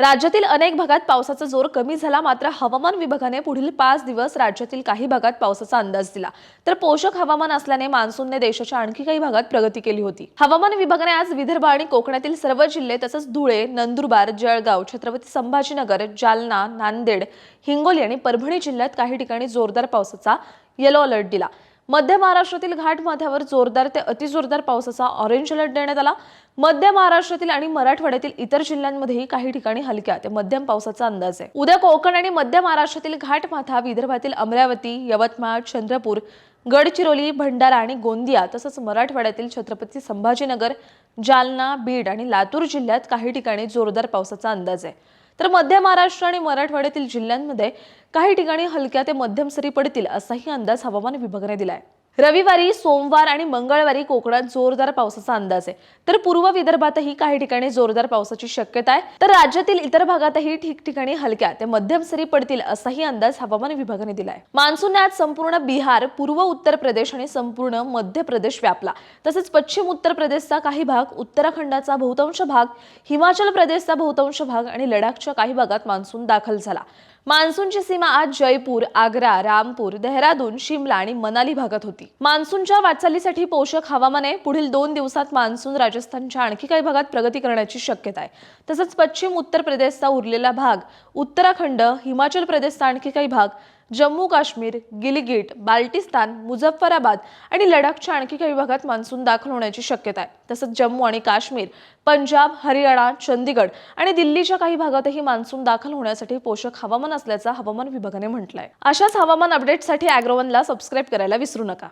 राज्यातील अनेक भागात पावसाचा जोर कमी झाला. मात्र हवामान विभागाने पुढील पाच दिवस राज्यातील काही भागात पावसाचा अंदाज दिला. तर पोषक हवामान असल्याने मान्सूनने देशाच्या आणखी काही भागात प्रगती केली होती. हवामान विभागाने आज विदर्भ आणि कोकणातील सर्व जिल्हे तसंच धुळे नंदुरबार जळगाव छत्रपती संभाजीनगर जालना नांदेड हिंगोली आणि परभणी जिल्ह्यात काही ठिकाणी जोरदार पावसाचा येलो अलर्ट दिला. मध्य महाराष्ट्रातील घाट माथ्यावर जोरदार ते अतिजोरदार पावसाचा ऑरेंज अलर्ट देण्यात आला. मध्य महाराष्ट्रातील आणि मराठवाड्यातील इतर जिल्ह्यांमध्येही काही ठिकाणी हलक्या ते मध्यम पावसाचा अंदाज आहे. उद्या कोकण आणि मध्य महाराष्ट्रातील घाटमाथा विदर्भातील अमरावती यवतमाळ चंद्रपूर गडचिरोली भंडारा आणि गोंदिया तसंच मराठवाड्यातील छत्रपती संभाजीनगर जालना बीड आणि लातूर जिल्ह्यात काही ठिकाणी जोरदार पावसाचा अंदाज आहे. तर मध्य महाराष्ट्र आणि मराठवाड्यातील जिल्ह्यांमध्ये काही ठिकाणी हलक्या ते मध्यम सरी पडतील असाही अंदाज हवामान विभागाने आहे रविवारी सोमवार आणि मंगळवारी कोकणात जोरदार पावसाचा अंदाज आहे. तर पूर्व विदर्भातही काही ठिकाणी जोरदार पावसाची शक्यता आहे. तर राज्यातील इतर भागातही ठिकठिकाणी हलक्या ते मध्यम सरी पडतील असाही अंदाज हवामान विभागाने दिलाय. मान्सूनने आज संपूर्ण बिहार पूर्व उत्तर प्रदेश आणि संपूर्ण मध्य प्रदेश व्यापला. तसेच पश्चिम उत्तर प्रदेशचा काही भाग उत्तराखंडाचा बहुतांश भाग हिमाचल प्रदेशचा बहुतांश भाग आणि लडाखच्या काही भागात मान्सून दाखल झाला. मान्सूनची सीमा आज जयपूर आग्रा रामपूर देहरादून शिमला आणि मनाली भागात होती. मान्सूनच्या वाटचालीसाठी पोषक हवामाने पुढील दोन दिवसात मान्सून राजस्थानच्या आणखी काही भागात प्रगती करण्याची शक्यता आहे. तसंच पश्चिम उत्तर प्रदेशचा उरलेला भाग उत्तराखंड हिमाचल प्रदेशचा आणखी काही भाग जम्मू काश्मीर गिलगिट बाल्टिस्तान मुझफ्फराबाद आणि लडाखच्या आणखी काही भागात मान्सून दाखल होण्याची शक्यता आहे. तसंच जम्मू आणि काश्मीर पंजाब हरियाणा चंदीगड आणि दिल्लीच्या काही भागातही मान्सून दाखल होण्यासाठी पोषक हवामान असल्याचं हवामान विभागाने म्हटलंय. अशाच हवामान अपडेटसाठी अॅग्रोवनला सबस्क्राईब करायला विसरू नका.